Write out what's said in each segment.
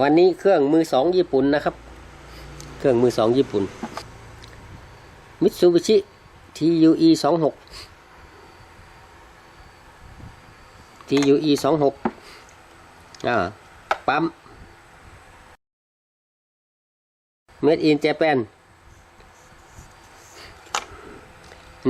วันนี้เครื่องมือสองญี่ปุ่นนะครับ เครื่องมือสองญี่ปุ่นมิตซูบิชิ TUE สองหก TUE สองหกอ่าปั๊ม Made in Japan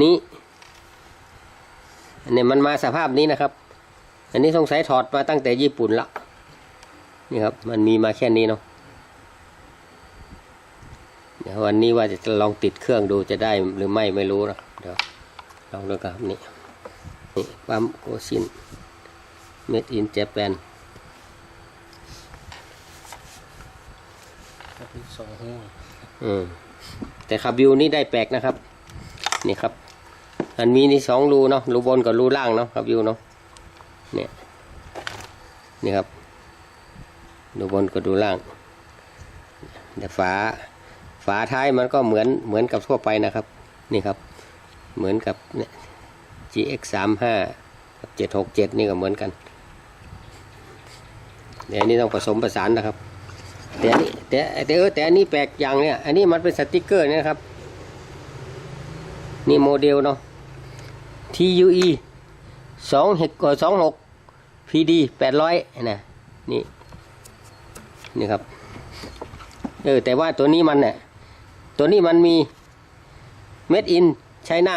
นี้อันนี้มันมาสภาพนี้นะครับ อันนี้สงสัยถอดมาตั้งแต่ญี่ปุ่นละ นี่ครับ มันมีมาแค่นี้เนาะเดี๋ยววันนี้ว่าจะลองติดเครื่องดูจะได้หรือไม่ไม่รู้นะครับเดี๋ยวลองดูครับนี่นี่ปั๊มโกซิน made in Japan สองหูอืมแต่คาบิวนี่ได้แปลกนะครับ นี่ครับ อันมีนี่สองรูเนาะรูบนกับรูล่างเนาะคาบิวเนาะเนี่ยนี่ครับ รูบนกับรูล่างแต่ฝาฝาท้ายมันก็เหมือนเหมือนกับทั่วไปนะครับ นี่ครับ เหมือนกับเนี่ย GX 3 5กับ767 นี่ก็เหมือนกันเดี๋ยวนี้ต้องผสมประสานนะครับ แต่อันนี้แต่แต่เออแต่อันนี้แปลกอย่างเนี่ย อันนี้มันเป็นสติกเกอร์เนี่ยนะครับ นี่โมเดลเนาะ TUE สองหก PD แปดร้อยนะนี่ นี่ครับเออแต่ว่าตัวนี้มันเนี่ยตัวนี้มันมี Made in China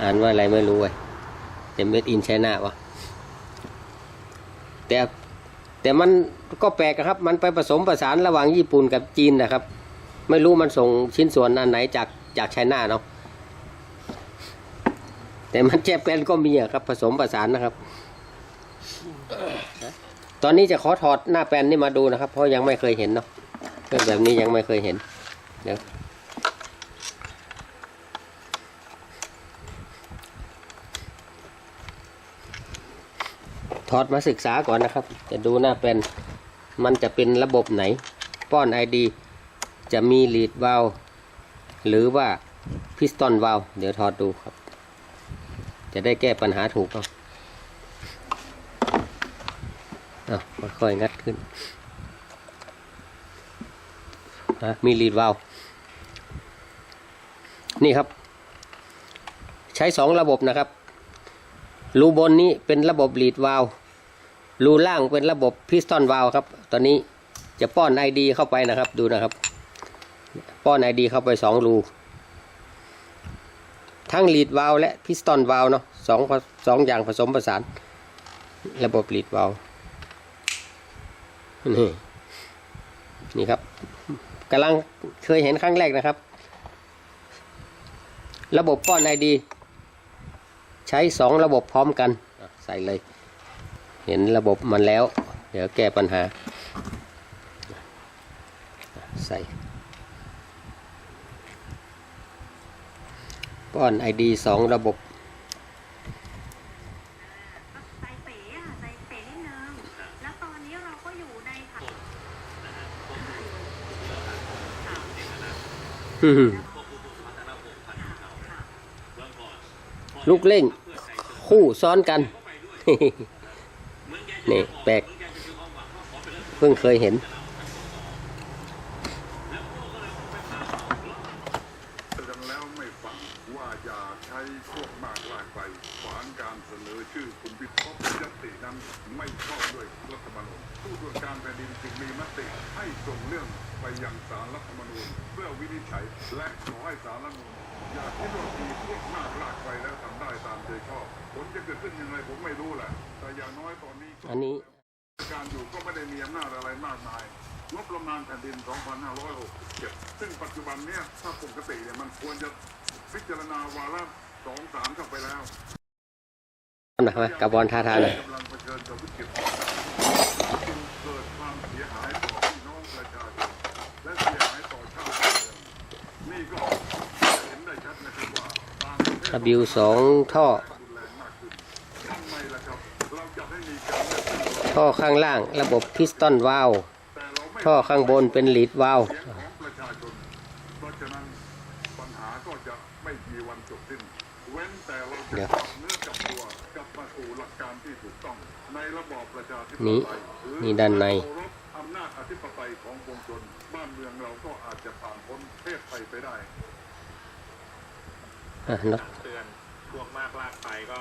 อ่านว่าอะไรไม่รู้เว้ยแต่ Made in China วะแต่แต่มันก็แปลกครับ มันไปผสมประสานระหว่างญี่ปุ่นกับจีนนะครับ ไม่รู้มันส่งชิ้นส่วนอันไหนจากจากไชน่าเนาะแต่มันแจแปนก็มีอะครับ ผสมประสานนะครับ ตอนนี้จะขอถอดหน้าแปลนนี่มาดูนะครับ เพราะยังไม่เคยเห็นเนาะแบบนี้ยังไม่เคยเห็นเดี๋ยวถอดมาศึกษาก่อนนะครับ จะดูหน้าเป็นมันจะเป็นระบบไหน ป้อน ID จะมี lead valve หรือว่า piston valve เดี๋ยวถอดดูครับ จะได้แก้ปัญหาถูกเนาะ อะค่อยๆงัดขึ้นอะมี lead valve นี่ครับ ใช้สองระบบนะครับ รูบนนี้เป็นระบบ lead valve รูล่างเป็นระบบ piston valve ครับ ตอนนี้จะป้อน ID เข้าไปนะครับ ดูนะครับ ป้อน ID เข้าไปสองรู ทั้ง lead valve และ piston valve เนาะสองสองอย่างผสมผสาน ระบบ lead valve นี่นี่ครับกำลังเคยเห็นครั้งแรกนะครับ ระบบป้อน ID ใช้สองระบบพร้อมกัน ใส่เลย เห็นระบบมันแล้ว เดี๋ยวแก้ปัญหา ใส่ป้อน ID สองระบบ ใจเป๋อะใจเป๋นิดนึง แล้วตอนนี้เราก็อยู่ในผัด ลูกเล่น คู่ซ้อนกัน นี่แปลก เพิ่งเคยเห็น เตือนแล้วไม่ฟังว่าอย่าใช้พวกมากลากไปขวางการเสนอ ชื่อคุณพิพพยตินั้นไม่ชอบด้วยรัฐธรรมนูญผู้ตรวจการแผ่นดินจึงมีมติให้ส่งเรื่องไปยังศาลรัฐธรรมนูญเพื่อวินิจฉัยและขอให้ศาลรัฐธรรมนูญอย่าคิดว่ามีพวกมากลากไปแล้วทำได้ตามใจชอบผลจะเกิดขึ้นยังไงผมไม่รู้แหละแต่อย่างน้อยตอนนี้อันนี้การอยู่ก็ไม่ได้มีอำนาจอะไรมากมายงบประมาณแผ่นดิน 2567 ซึ่งปัจจุบันเนี้ยถ้าปกติเนี่ยมันควรจะพิจารณาวาระสองสามเข้าไปแล้ว นะครับกับบอลท่าทาเลยกำลังเผชิญกับวิกฤตจึงเกิดควสอพี่น้องประชาชนะเสียหายต่อชาติบ้านเมือนี่ก็เห็นได้ชัดนะครับว่าต่างระบิวสองท่อ ท่อข้างล่างระบบพิสตันวาลท่อข้างบนเป็นลีดวาลสียงของประชาชน เพราะฉะนั้นปัญหาก็จะไม่มีวันจบสิ้น เว้นแต่เราจะ เดี๋ยว จับเนื้อจับตัวกลับมาสู่หลักการที่ถูกต้อง ในระบอบประชาธิปนี่ไตยหรือนี่ด้านในเคารพอธิปไตยของปวงชนบ้านเมืองเราก็อาจจะผ่านพ้นเพศภัยไปได้อะน็อตเตือนพวกมากลากไปก็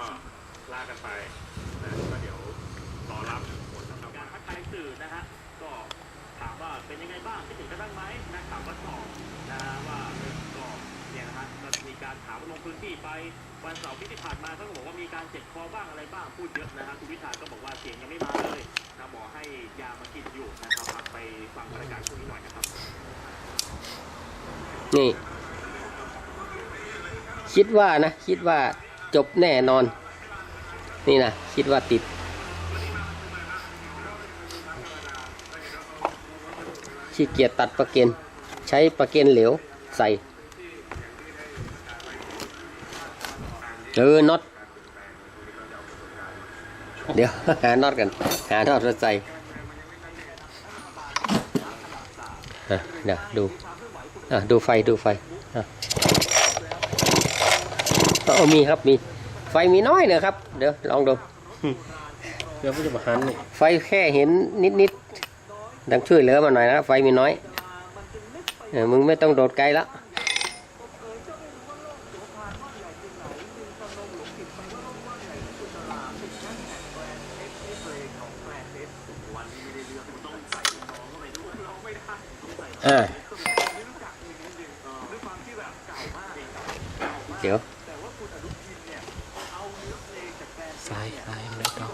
ลากกันไปนะก็เดี๋ยวรอรับผลสำหรับการพักทายสื่อนะฮะก็ถามว่าเป็นยังไงบ้างคิดถึงกันบ้างไหมนักข่าวก็ตอบนะฮะว่าเออก็ เนี่ยนะฮะก็มีการถามว่าลงพื้นที่ไปวันเสาร์ที่ผ่านมาเขาก็บอกว่ามีการเจ็บคอบ้างอะไรบ้างพูดเยอะนะฮะคุณวิชาก็บอกว่าเสียงยังไม่มาเลยนะบอให้ยามากินอยู่นะครับไปฟังบรรยากาศช่วงนี้หน่อยนะครับนี่คิดว่านะ คิดว่าจบแน่นอน นี่นะคิดว่าติดขี้เกียจตัดประเก็นใช้ประเก็นเหลวใส่ เออน็อตเดี๋ยว หาน็อตกัน หาน็อตมาใส่อะเดี๋ยวดูอะดูไฟดูไฟอะเออมีครับมี ไฟมีน้อยเนอะครับ เดี๋ยวลองดูเดี๋ยวผมจะมาหันนี่ไฟแค่เห็นนิดนิดๆดังช่วยเหลือมาหน่อยนะไฟมีน้อยเออมึงไม่ต้องโดดไกลแล้ว อ่าเดี๋ยวซ้ายซ้ายไม่ต้อง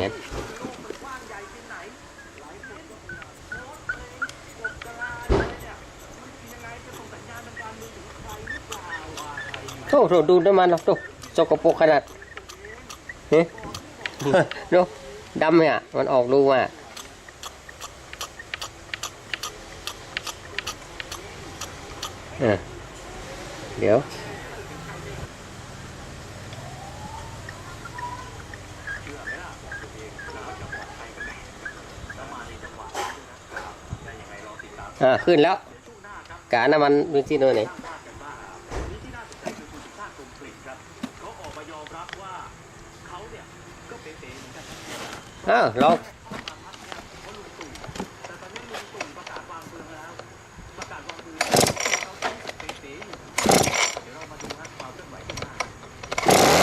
งั้นโธ่โธ่ดูน้ำมันเราโธ่สกปรกขนาดเฮ้ยดูดำเนี่ยมันออกรูมา เดี๋ยว อ่า ขึ้นแล้ว กาน้ำมันเบนซินเนอร์ไหนเขาออกมายอมรับว่าเขาเนี่ยก็เป๋ๆเหนกันอ้าวลอง แต่ตอนนี้ลุงตู่ประกาศวางปืนแล้ว ประกาศวางปืนเขาต้องเป๋ๆอยู่ เดี๋ยวเรามาดูฮะความเคลื่อนไหวข้างหน้า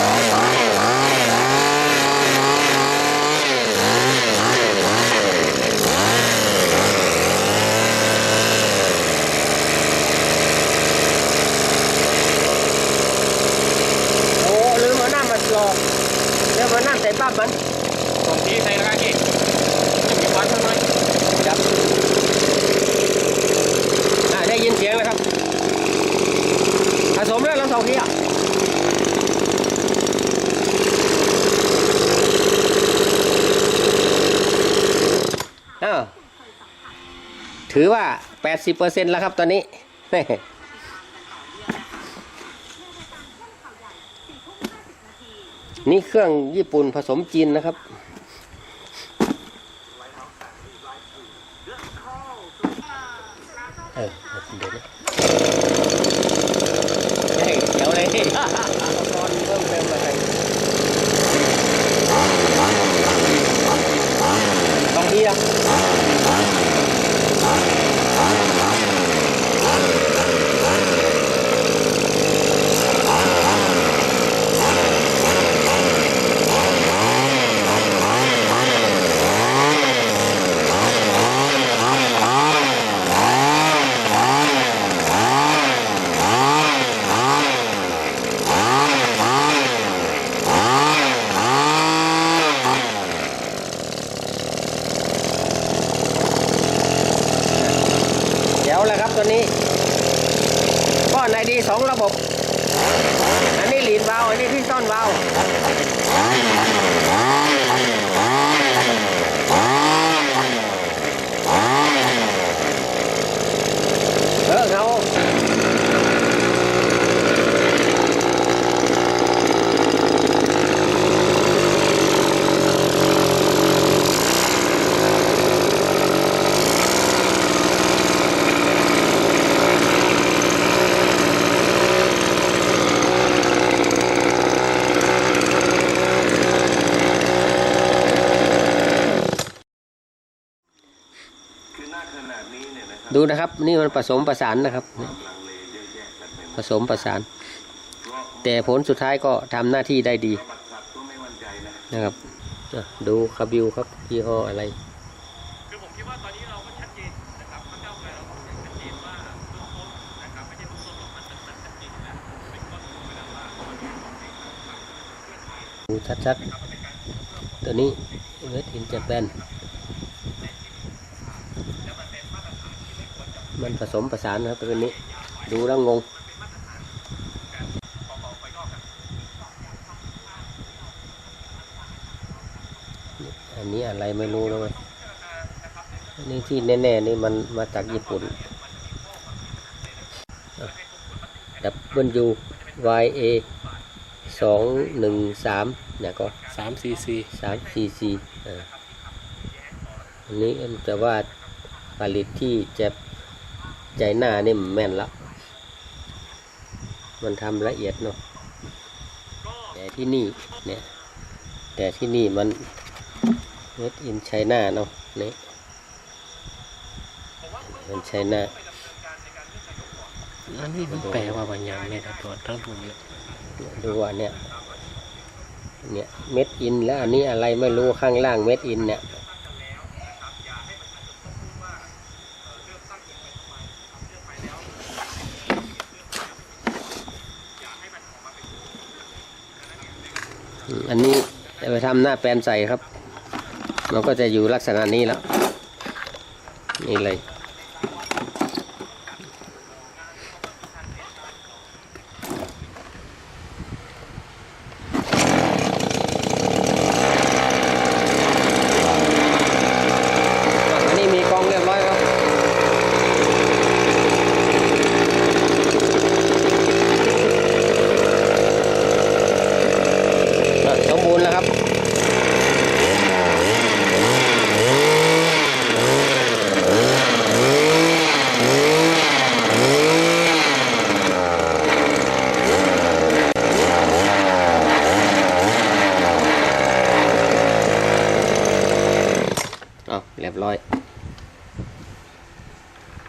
โอ้ลืมเอาน้ำมาหลอกเดี๋ยวมาน้ำ ใส่ปั๊บมันตรงทีใส่ล้วกันนี่มีควันข้างในจับได้ยินเสียงแล้วครับผสมแล้วเราสองทีอะถือว่า 80%แล้วครับตอนนี้ นี่เครื่องญี่ปุ่นผสมจีนนะครับ เออ ดูนะครับ นี่มันผสมประสานนะครับ ผสมประสาน แต่ผลสุดท้ายก็ทำหน้าที่ได้ดีนะครับอะดูคาบิวครับยี่ห้ออะไรคือผมคิดว่าตอนนี้เราก็ชัดเจนนะครับพรรคก้าวไกลเราก็ชัดเจนว่าเบื้องต้นนะครับไม่ใช่เบื้องต้นหรอกมันมันมันชัดเจนอยู่แล้วเป็นข้อตกลงไปแล้วว่าตอนนี้ของในทางฝั่งเพื่อไทยดูชัดๆ ตัวนี้เวทอินเจแปน มันผสมประสานนะครับตัวนี้ ดูแล้วงง อันนี้อะไรไม่รู้เลยเว้ยอันนี้ที่แน่ๆนี่มันมาจากญี่ปุ่นดับเบิลยู Y A สองหนึ่งสามเนี่ยก็สามซีซีสามสี่สี่อันนี้แต่ว่าผลิตที่จะ ใจหน้านี่แม่นละมันทำละเอียดเนาะแต่ที่นี่เนี่ยแต่ที่นี่มันเม็ดอินไชน่าเนาะนี่มันไชน่าอันนี้มันแปลว่าบางอย่างเนี่ยแต่ตัวต้องดูเยอะดูว่าเนี่ยเนี่ยเม็ดอินแล้วอันนี้อะไรไม่รู้ข้างล่างเม็ดอินเนี่ย อืมอันนี้จะไป ทำหน้าแปลนใส่ครับ มันก็จะอยู่ลักษณะนี้แล้ว นี่เลย